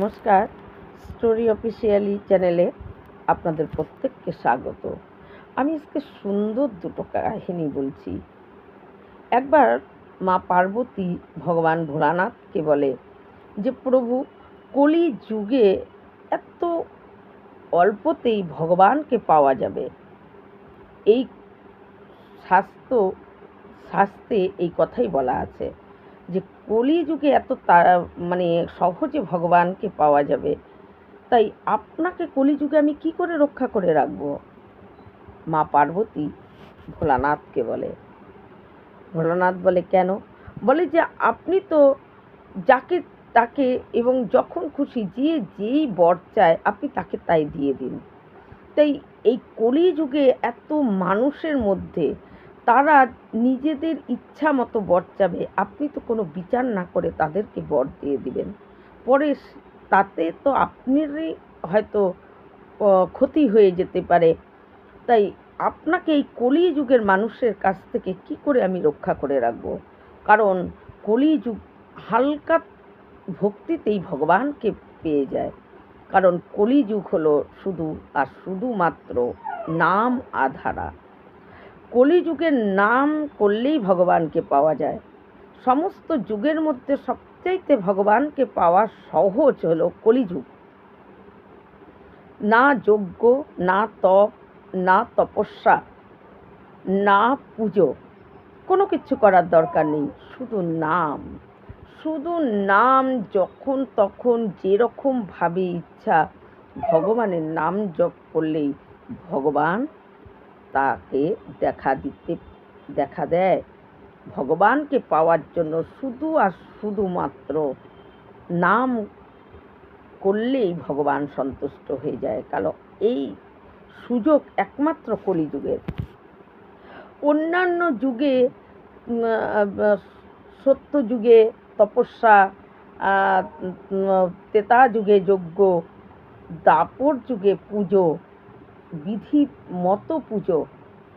নমস্কার, story officially চ্যানেলে আপনাদের প্রত্যেককে স্বাগত। আমি আজকে সুন্দর দুটো কাহিনী বলছি। একবার মা পার্বতী ভগবান ভোলানাথকে বলে যে, প্রভু কলি যুগে এত অল্পতেই ভগবানকে পাওয়া যাবে। এই শাস্ত্র শাস্ত্রে এই কথাই বলা আছে। যে কলিযুগে এত তারা মানে সহজে ভগবানকে পাওয়া যাবে, তাই আপনাকে কলিযুগে আমি কি করে রক্ষা করে রাখব? মা পার্বতী ভোলানাথকে বলে। ভোলানাথ বলে, কেন? বলে যে, আপনি তো যাকে তাকে এবং যখন খুশি যে যেই বর চায়, আপনি তাকে তাই দিয়ে দিন। তাই এই কলিযুগে এত মানুষের মধ্যে তারা নিজেদের ইচ্ছা মতো বর চাবে। আপনি তো কোনো বিচার না করে তাদেরকে বর দিয়ে দিবেন। পরে তাতে তো আপনারই হয়তো ক্ষতি হয়ে যেতে পারে। তাই আপনাকে এই কলিযুগের মানুষের কাছ থেকে কি করে আমি রক্ষা করে রাখব? কারণ কলিযুগ হালকা ভক্তিতেই ভগবানকে পেয়ে যায়। কারণ কলিযুগ হলো শুধু আর শুধুমাত্র নাম আধারা। কলিযুগের নাম করলেই ভগবানকে পাওয়া যায়। সমস্ত যুগের মধ্যে সবচাইতে ভগবানকে পাওয়া সহজ হলো কলিযুগ। না যজ্ঞ, না তপ, না তপস্যা, না পুজো, কোনো কিছু করার দরকার নেই, শুধু নাম। শুধু নাম যখন তখন যেরকমভাবে ইচ্ছা, ভগবানের নাম জপ করলেই ভগবান তাকে দেখা দিতে, দেখা দেয়। ভগবানকে পাওয়ার জন্য শুধু আর শুধুমাত্র নাম করলেই ভগবান সন্তুষ্ট হয়ে যায়। কারণ এই সুযোগ একমাত্র কলিযুগের। অন্যান্য যুগে সত্য যুগে, তপস্যা তেতা যুগে যজ্ঞ দাপর যুগে পুজো বিধি মতো পুজো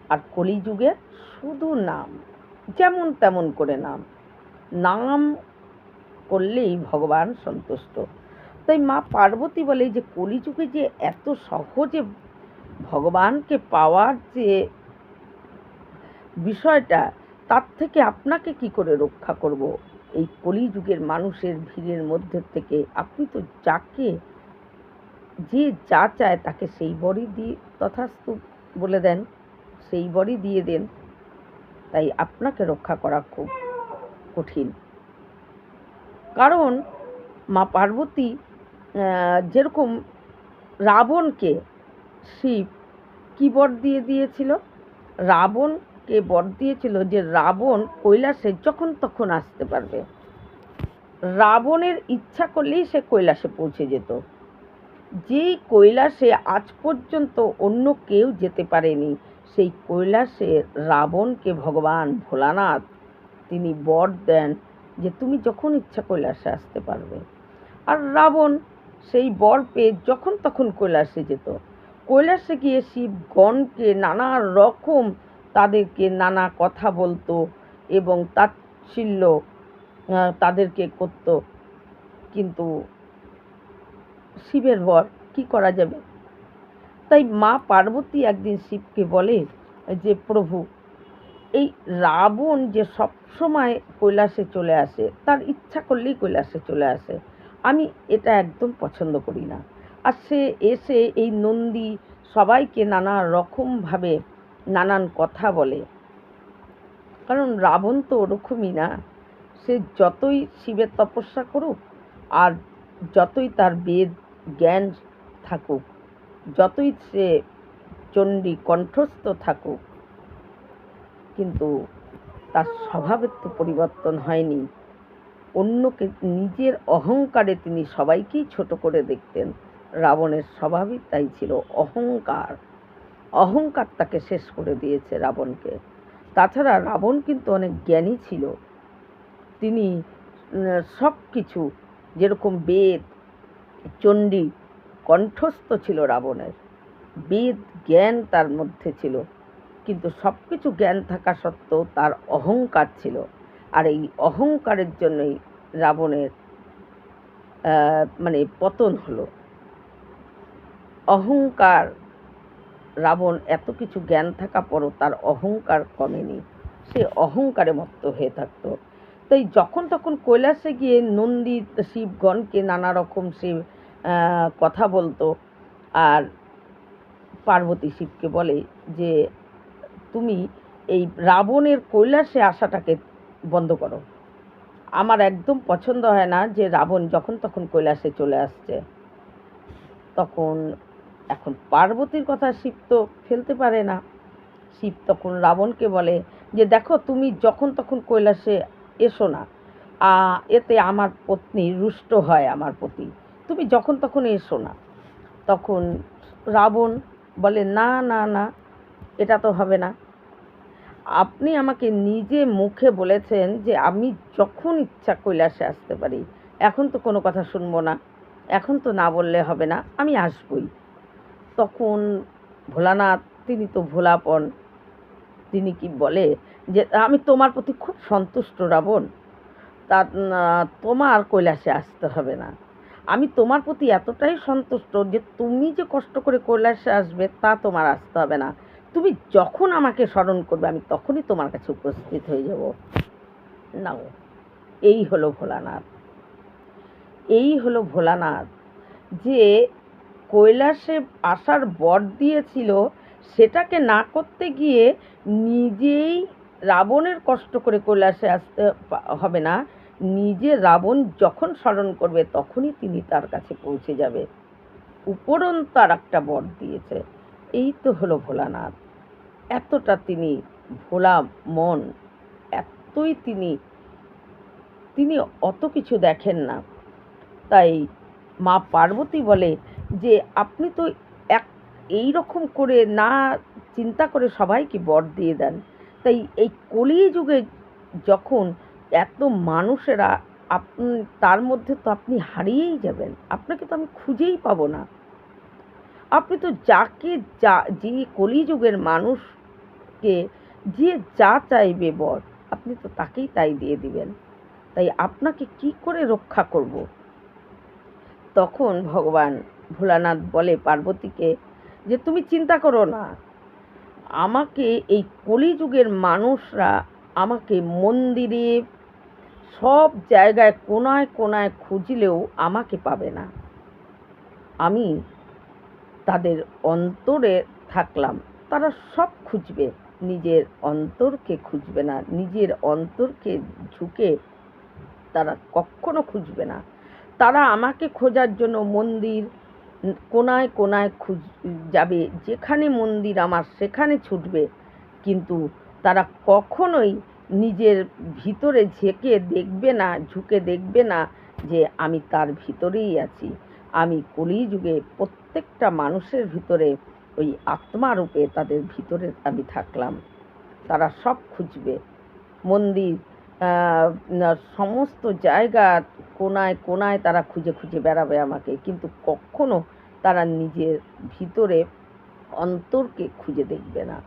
আর কলিযুগে শুধু নাম, যেমন তেমন করে নাম। নাম করলেই ভগবান সন্তুষ্ট। তাই মা পার্বতী বলে যে, কলিযুগে যে এত সহজে ভগবানকে পাওয়ার যে বিষয়টা, তার থেকে আপনাকে কি করে রক্ষা করব? এই কলিযুগের মানুষের ভিড়ের মধ্যে থেকে আপনি তো যাকে যে যা চায় তাকে সেই বরই দিয়ে তথাস্তু বলে দেন, সেই বরই দিয়ে দেন, তাই আপনাকে রক্ষা করা খুব কঠিন। কারণ মা পার্বতী যেরকম রাবণকে শিব কি বর দিয়ে দিয়েছিল? রাবণকে বর দিয়েছিল যে রাবণ কৈলাসে যখন তখন আসতে পারবে। রাবণের ইচ্ছা করলেই সে কৈলাসে পৌঁছে যেত। যেই কৈলাসে আজ পর্যন্ত অন্য কেউ যেতে পারেনি, সেই কৈলাসে রাবণকে ভগবান ভোলানাথ। তিনি বর দেন যে, তুমি যখন ইচ্ছা কৈলাসে আসতে পারবে। আর রাবণ সেই বর পেয়ে যখন তখন কৈলাসে যেত। কৈলাসে গিয়ে শিবগণকে নানা রকম তাদেরকে নানা কথা বলতো এবং তাচ্ছিল্য তাদেরকে করত। কিন্তু শিবের বর, কি করা যাবে? তাই মা পার্বতী একদিন শিবকে বলে যে, প্রভু, এই রাবণ যে সব সময় কৈলাসে চলে আসে, তার ইচ্ছা করলেই কৈলাসে চলে আসে। আমি এটা একদম পছন্দ করি না। আর সে এসে এই নন্দী সবাইকে নানা রকমভাবে নানান কথা বলে। কারণ রাবণ তো ওরকমই না। সে যতই শিবের তপস্যা করুক আর যতই তার বেদ জ্ঞান থাকুক, যতই সে চণ্ডী কণ্ঠস্থ থাকুক, কিন্তু তার স্বভাবের তো পরিবর্তন হয়নি। অন্যকে নিজের অহংকারে তিনি সবাইকেই ছোট করে দেখতেন। রাবণের স্বভাবই তাই ছিল অহংকার। অহংকার তাকে শেষ করে দিয়েছে রাবণকে। তাছাড়া রাবণ কিন্তু অনেক জ্ঞানী ছিল। তিনি সব কিছু যেরকম বেদ চণ্ডী কণ্ঠস্থ ছিল রাবণের। বেদ জ্ঞান তার মধ্যে ছিল, কিন্তু সব কিছু জ্ঞান থাকা সত্ত্বেও তার অহংকার ছিল। আর এই অহংকারের জন্যই রাবণের মানে পতন হলো। অহংকার, রাবণ এত কিছু জ্ঞান থাকা পরও তার অহংকার কমেনি। সে অহংকারে মত্ত হয়ে থাকতো। তাই যখন তখন কৈলাসে গিয়ে নন্দী, শিবগণকে নানা রকম সে কথা বলতো। আর পার্বতী শিবকে বলে যে, তুমি এই রাবণের কৈলাসে আসাটাকে বন্ধ করো। আমার একদম পছন্দ হয় না যে রাবণ যখন তখন কৈলাসে চলে আসছে। তখন এখন পার্বতীর কথা শিব তো ফেলতে পারে না। শিব তখন রাবণকে বলে যে, দেখো, তুমি যখন তখন কৈলাসে এসো না। এতে আমার পত্নী রুষ্ট হয় আমার প্রতি। তুমি যখন তখন এসো না। তখন রাবণ বলে, না না না, এটা তো হবে না। আপনি আমাকে নিজে মুখে বলেছেন যে আমি যখন ইচ্ছা কৈলাসে আসতে পারি। এখন তো কোনো কথা শুনব না। এখন তো না বললে হবে না। আমি আসবই। তখন ভোলানাথ, তিনি তো ভোলাপন। তিনি কি বলে যে, আমি তোমার প্রতি খুব সন্তুষ্ট রাবণ। তা তোমার কৈলাসে আসতে হবে না। আমি তোমার প্রতি এতটাই সন্তুষ্ট যে, তুমি যে কষ্ট করে কৈলাসে আসবে, তা তোমার আসতে হবে না। তুমি যখন আমাকে স্মরণ করবে, আমি তখনই তোমার কাছে উপস্থিত হয়ে যাব। নাও, এই হলো ভোলানাথ। এই হলো ভোলানাথ যে কৈলাসে আসার বর দিয়েছিল সেটাকে না করতে গিয়ে নিজেই রাবণের কষ্ট করে কৈলাসে আসতে হবে না। নিজে রাবণ যখন স্মরণ করবে, তখনই তিনি তার কাছে পৌঁছে যাবে। উপরন্ত আর একটা বর দিয়েছে। এই তো হলো ভোলানাথ। এতটা তিনি ভোলা মন, এতই তিনি তিনি অত কিছু দেখেন না। তাই মা পার্বতী বলে যে, আপনি তো এই রকম করে না চিন্তা করে সবাইকে বর দিয়ে দেন। তাই এই কলি যুগে যখন এত মানুষেরা আপনি, তার মধ্যে তো আপনি হারিয়েই যাবেন। আপনাকে তো আমি খুঁজেই পাবো না। আপনি তো যাকে যা যে কলিযুগের মানুষকে যে যা চাইবে বর, আপনি তো তাকেই তাই দিয়ে দিবেন। তাই আপনাকে কি করে রক্ষা করব? তখন ভগবান ভোলানাথ বলে পার্বতীকে যে তুমি চিন্তা করো না। আমাকে এই কলিযুগের মানুষরা আমাকে মন্দিরে সব জায়গায় কোনায় কোনায় খুঁজলেও আমাকে পাবে না। আমি তাদের অন্তরে থাকলাম। তারা সব খুঁজবে। নিজের অন্তরকে খুঁজবে না। নিজের অন্তরকে ঝুঁকে তারা কখনো খুঁজবে না। তারা আমাকে খোঁজার জন্য মন্দির কোনায় কোনায় খুঁজ, যাবে। যেখানে মন্দির আমার, সেখানে ছুটবে। কিন্তু তারা কখনোই নিজের ভিতরে ঝেঁকে দেখবে না, ঝুঁকে দেখবে না যে আমি তার ভিতরেই আছি। আমি কলিযুগে প্রত্যেকটা মানুষের ভিতরে ওই আত্মারূপে তাদের ভিতরে আমি থাকলাম। তারা সব খুঁজবে। মন্দির সমস্ত জায়গা কোনায় কোনায় তারা খুঁজে খুঁজে বেড়াবে আমাকে। কিন্তু কখনো তারা নিজের ভিতরে অন্তরকে খুঁজে দেখবে না।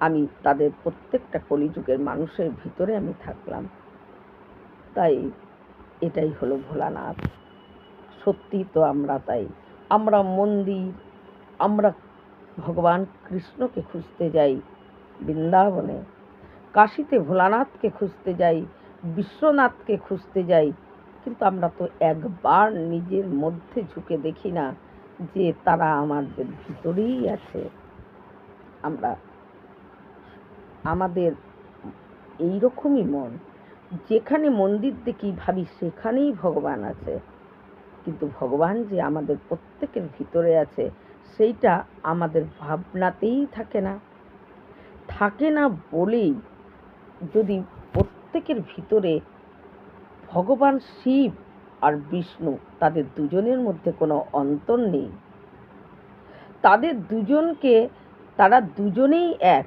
আমি তাদের প্রত্যেকটা কলিযুগের মানুষের ভিতরে আমি থাকলাম। তাই এটাই হলো ভোলানাথ। সত্যি তো আমরা তাই। আমরা মন্দির, আমরা ভগবান কৃষ্ণকে খুঁজতে যাই বৃন্দাবনে। কাশিতে ভোলানাথকে খুঁজতে যাই, বিশ্বনাথকে খুঁজতে যাই। কিন্তু আমরা তো একবার নিজের মধ্যে ঝুঁকে দেখি না যে তারা আমাদের ভিতরেই আছে। আমরা, আমাদের এই রকমই মন। যেখানে মন্দির দেখি ভাবি সেখানেই ভগবান আছে। কিন্তু ভগবান যে আমাদের প্রত্যেকের ভিতরে আছে, সেইটা আমাদের ভাবনাতেই থাকে না। থাকে না বলেই যদি প্রত্যেকের ভিতরে ভগবান শিব আর বিষ্ণু তাদের দুজনের মধ্যে কোনো অন্তর নেই, তাদের দুজনকে তারা দুজনেই এক।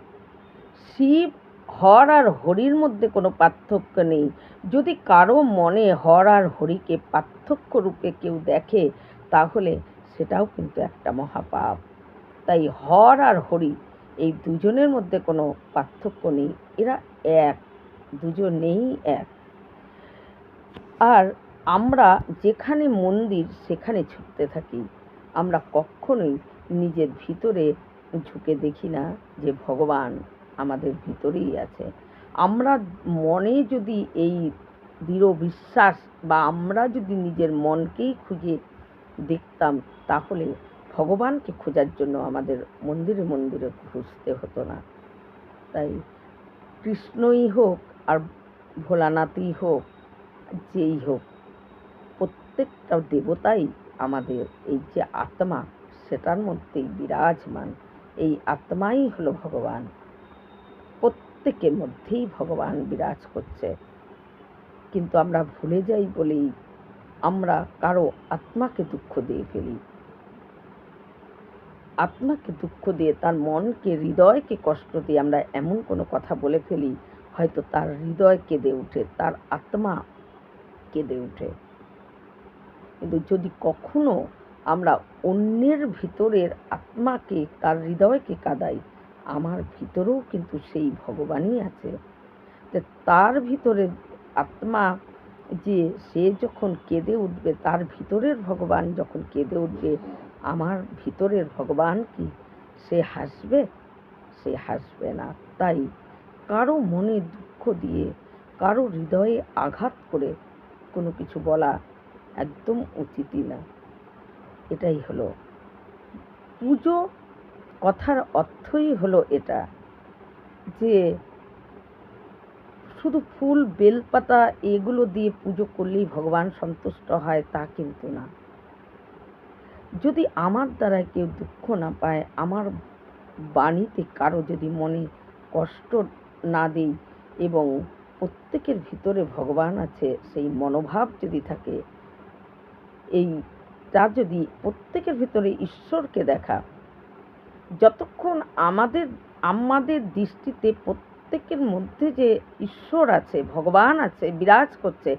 শিব, হর আর হরির মধ্যে কোনো পার্থক্য নেই। যদি কারও মনে হর আর হরিকে পার্থক্য রূপে কেউ দেখে, তাহলে সেটাও কিন্তু একটা মহাপাপ। তাই হর আর হরি এই দুজনের মধ্যে কোনো পার্থক্য নেই। এরা এক, দুজনেই এক। আর আমরা যেখানে মন্দির, সেখানে ছুটতে থাকি। আমরা কখনোই নিজের ভিতরে ঝুঁকে দেখি না যে ভগবান আমাদের ভিতরেই আছে। আমরা মনে যদি এই দৃঢ় বিশ্বাস বা আমরা যদি নিজের মনকেই খুঁজে দেখতাম, তাহলে ভগবানকে খোঁজার জন্য আমাদের মন্দিরে মন্দিরে খুঁজতে হতো না। তাই কৃষ্ণই হোক আর ভোলানাথই হোক, যেই হোক, প্রত্যেকটা দেবতাই আমাদের এই যে আত্মা, সেটার মধ্যেই বিরাজমান। এই আত্মাই হলো ভগবান। প্রত্যেকের মধ্যেই ভগবান বিরাজ করছে। কিন্তু আমরা ভুলে যাই বলেই আমরা কারও আত্মাকে দুঃখ দিয়ে ফেলি। আত্মাকে দুঃখ দিয়ে, তার মনকে, হৃদয়কে কষ্ট দিয়ে আমরা এমন কোনো কথা বলে ফেলি, হয়তো তার হৃদয় কেঁদে ওঠে, তার আত্মা কেঁদে ওঠে। কিন্তু যদি কখনো আমরা অন্যের ভিতরের আত্মাকে, তার হৃদয়কে কাঁদাই, আমার ভিতরেও কিন্তু সেই ভগবানই আছে। যে তার ভিতরে আত্মা যে, সে যখন কেঁদে উঠবে, তার ভিতরের ভগবান যখন কেঁদে উঠবে আমার ভিতরের ভগবান কি? সে হাসবে? সে হাসবে না, তাই কারও মনে দুঃখ দিয়ে, কারও হৃদয়ে আঘাত করে কোনো কিছু বলা একদম উচিতই না। এটাই হলো পুজো, কথার অর্থই হলো এটা যে শুধু ফুল, বেলপাতা এগুলো দিয়ে পুজো করলেই ভগবান সন্তুষ্ট হয় তা কিন্তু না। যদি আমার দ্বারা কেউ দুঃখ না পায়, আমার বাণীতে কারও যদি মনে কষ্ট না দিই এবং প্রত্যেকের ভিতরে ভগবান আছে, সেই মনোভাব যদি থাকে এই তা যদি প্রত্যেকের ভিতরে ঈশ্বরকে দেখা, যতক্ষণ আমাদের আমাদের দৃষ্টিতে প্রত্যেকের মধ্যে যে ঈশ্বর আছে, ভগবান আছে, বিরাজ করছে,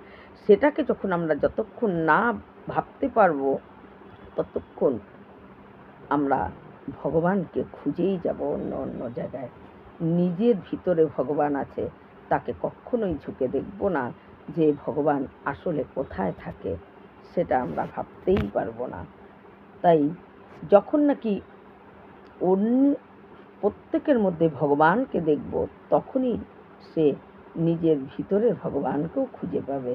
সেটাকে যখন আমরা যতক্ষণ না ভাবতে পারব ততক্ষণ আমরা ভগবানকে খুঁজেই যাব অন্য অন্য জায়গায়। নিজের ভিতরে ভগবান আছে, তাকে কখনোই ঝুঁকে দেখব না যে ভগবান আসলে কোথায় থাকে, সেটা আমরা ভাবতেই পারব না। তাই যখন নাকি অন্য প্রত্যেকের মধ্যে ভগবানকে দেখব, তখনই সে নিজের ভিতরে ভগবানকেও খুঁজে পাবে।